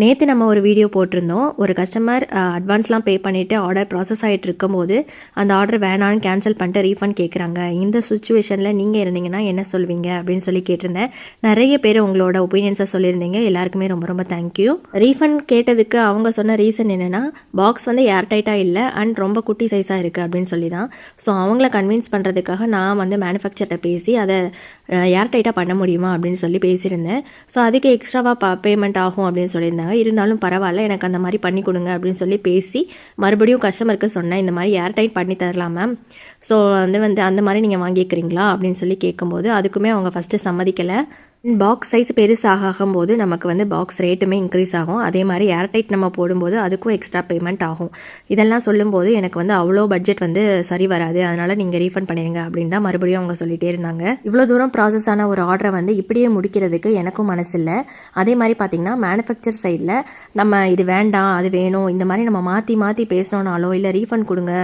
நேற்று நம்ம ஒரு வீடியோ போட்டிருந்தோம். ஒரு கஸ்டமர் அட்வான்ஸ்லாம் பே பண்ணிவிட்டு ஆர்டர் ப்ராசஸ் ஆகிட்டு இருக்கும்போது அந்த ஆர்டர் வேணான்னு கேன்சல் பண்ணிட்டு ரீஃபண்ட் கேட்குறாங்க இந்த சுச்சுவேஷனில் நீங்கள் இருந்தீங்கன்னா என்ன சொல்வீங்க? அப்படின்னு சொல்லி கேட்டிருந்தேன். நிறைய பேர் உங்களோட ஒப்பீனியன்ஸை சொல்லியிருந்தீங்க. எல்லாருக்குமே ரொம்ப ரொம்ப தேங்க்யூ ரீஃபண்ட் கேட்டதுக்கு அவங்க சொன்ன ரீசன் என்னென்னா பாக்ஸ் வந்து ஏர் டைட்டாக இல்லை அண்ட் ரொம்ப குட்டி சைஸாக இருக்குது அப்படின்னு சொல்லி தான் ஸோ அவங்கள கன்வின்ஸ் பண்ணுறதுக்காக நான் வந்து மேனுஃபேக்சர்கிட்ட பேசி அதை ஏர் டைட்டாக பண்ண முடியுமா? அப்படின்னு சொல்லி பேசியிருந்தேன். ஸோ அதுக்கு எக்ஸ்ட்ராவாக ப பேமெண்ட் ஆகும் அப்படின்னு சொல்லியிருந்தாங்க. இருந்தாலும் பரவாயில்ல எனக்கு அந்த மாதிரி பண்ணி கொடுங்க அப்படின்னு சொல்லி பேசி மறுபடியும் கஸ்டமருக்கு சொன்னேன் இந்த மாதிரி ஏர் டைட் பண்ணி தரலாம் மேம் ஸோ வந்து வந்து அந்த மாதிரி நீங்கள் வாங்கிக்கிறீங்களா அப்படின்னு சொல்லி கேட்கும்போது அதுக்குமே அவங்க ஃபஸ்ட்டு சம்மதிக்கலை. பாக்ஸ் சைஸ் பெருசாக ஆகும்போது நமக்கு வந்து பாக்ஸ் ரேட்டுமே இன்க்ரீஸ் ஆகும். அதே மாதிரி ஏர்டைட் நம்ம போடும்போது அதுக்கும் எக்ஸ்ட்ரா பேமெண்ட் ஆகும். இதெல்லாம் சொல்லும்போது எனக்கு வந்து அவ்வளோ பட்ஜெட் வந்து சரி வராது. அதனால் நீங்கள் ரீஃபண்ட் பண்ணிடுங்க அப்படின்னு தான் மறுபடியும் அவங்க சொல்லிகிட்டே இருந்தாங்க. இவ்வளோ தூரம் ப்ராசஸ் ஆன ஒரு ஆர்டரை வந்து இப்படியே முடிக்கிறதுக்கு எனக்கும் மனசு இல்லை அதே மாதிரி பார்த்திங்கன்னா மேனுஃபேக்சர் சைடில் நம்ம இது வேண்டாம் அது வேணும் இந்த மாதிரி நம்ம மாற்றி மாற்றி பேசினோனாலோ இல்லை ரீஃபண்ட் கொடுங்க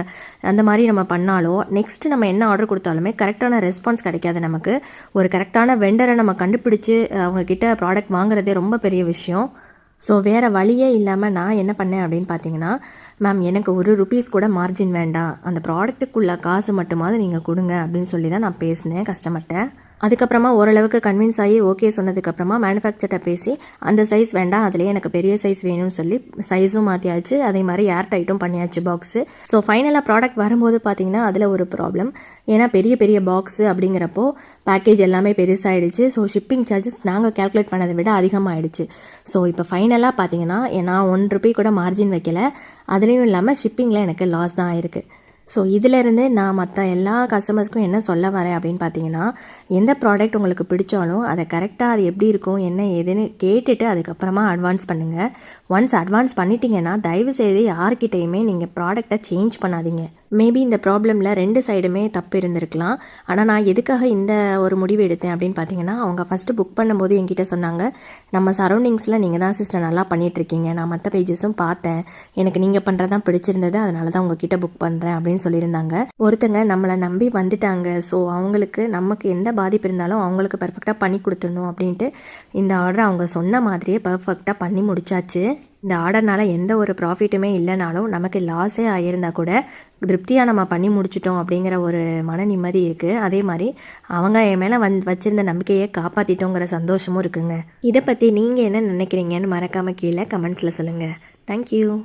அந்த மாதிரி நம்ம பண்ணாலோ நெக்ஸ்ட் நம்ம என்ன ஆர்டர் கொடுத்தாலுமே கரெக்டான ரெஸ்பான்ஸ் கிடைக்காது நமக்கு. ஒரு கரெக்டான வெண்டரை நம்ம கண்டு கண்டுபிடிச்சி அவங்கக்கிட்ட ப்ராடக்ட் வாங்குறதே ரொம்ப பெரிய விஷயம். ஸோ வேறு வழியே இல்லாமல் நான் என்ன பண்ணேன் அப்படின்னு பார்த்தீங்கன்னா மேம் எனக்கு ஒரு ருபீஸ் கூட மார்ஜின் வேண்டாம். அந்த ப்ராடக்ட்டுக்குள்ள காசு மட்டுமாவது நீங்கள் கொடுங்க அப்படின்னு சொல்லி தான் நான் பேசினேன் கஸ்டமர்கிட்ட அதுக்கப்புறமா ஓரளவுக்கு கன்வின்ஸ் ஆகி ஓகே சொன்னதுக்கப்புறமா மேனுஃபேக்சர்கிட்ட பேசி அந்த சைஸ் வேண்டாம் அதுலேயே எனக்கு பெரிய சைஸ் வேணும்னு சொல்லி சைஸும் மாற்றியாச்சு அதே மாதிரி ஏர் டைட்டும் பண்ணியாச்சு பாக்ஸு ஸோ ஃபைனலாக ப்ராடக்ட் வரும்போது பார்த்தீங்கன்னா அதில் ஒரு ப்ராப்ளம் ஏன்னா பெரிய பெரிய பாக்ஸு அப்படிங்கிறப்போ பேக்கேஜ் எல்லாமே பெருசாகிடுச்சு ஸோ ஷிப்பிங் சார்ஜஸ் நாங்கள் கேல்குலேட் பண்ணதை விட அதிகமாகிடுச்சு ஸோ இப்போ ஃபைனலாக பார்த்தீங்கன்னா நான் ஒன் ருபி கூட மார்ஜின் வைக்கல. அதுலேயும் இல்லாமல் ஷிப்பிங்கில் எனக்கு லாஸ் தான் ஆயிருக்கு ஸோ இதிலிருந்து நான் மற்ற எல்லா கஸ்டமர்ஸ்க்கும் என்ன சொல்ல வரேன் அப்படின்னு பார்த்தீங்கன்னா எந்த ப்ராடக்ட் உங்களுக்கு பிடிச்சாலும் அதை கரெக்டாக அது எப்படி இருக்கும் என்ன ஏதுன்னு கேட்டுட்டு அதுக்கப்புறமா அட்வான்ஸ் பண்ணுங்கள் ஒன்ஸ் அட்வான்ஸ் பண்ணிட்டீங்கன்னா தயவு செய்து யார்கிட்டையுமே நீங்கள் ப்ராடக்டை சேஞ்ச் பண்ணாதீங்க. மேபி இந்த ப்ராப்ளமில் ரெண்டு சைடுமே தப்பு இருந்திருக்கலாம். ஆனால் நான் எதுக்காக இந்த ஒரு முடிவு எடுத்தேன் அப்படின்னு பார்த்தீங்கன்னா அவங்க ஃபஸ்ட்டு புக் பண்ணும்போது என்கிட்ட சொன்னாங்க நம்ம சரௌண்டிங்ஸில் நீங்கள் தான் சிஸ்டர் நல்லா பண்ணிகிட்ருக்கீங்க நான் மற்ற பேஜஸும் பார்த்தேன். எனக்கு நீங்கள் பண்ணுறதான் பிடிச்சிருந்தது. அதனால தான் உங்ககிட்ட புக் பண்ணுறேன் அப்படின்னு சொல்லியிருந்தாங்க. ஒருத்தங்க நம்மளை நம்பி வந்துட்டாங்க. ஸோ அவங்களுக்கு நமக்கு எந்த பாதிப்பு இருந்தாலும் அவங்களுக்கு பர்ஃபெக்டாக பண்ணி கொடுத்துடணும் அப்படின்ட்டு இந்த ஆர்டர் அவங்க சொன்ன மாதிரியே பர்ஃபெக்டாக பண்ணி முடிச்சாச்சு. இந்த ஆர்டர்னால் எந்த ஒரு ப்ராஃபிட்டுமே இல்லைனாலும் நமக்கு லாஸே ஆகியிருந்தா கூட திருப்தியாக நம்ம பண்ணி முடிச்சிட்டோம் அப்படிங்கிற ஒரு மன நிம்மதி இருக்குது அதே மாதிரி அவங்க என் மேலே வந் வச்சுருந்த நம்பிக்கையை காப்பாற்றிட்டோங்கிற சந்தோஷமும் இருக்குங்க. இதை பற்றி நீங்கள் என்ன நினைக்கிறீங்கன்னு மறக்காமல் கீழே கமெண்ட்ஸில் சொல்லுங்கள் தேங்க்யூ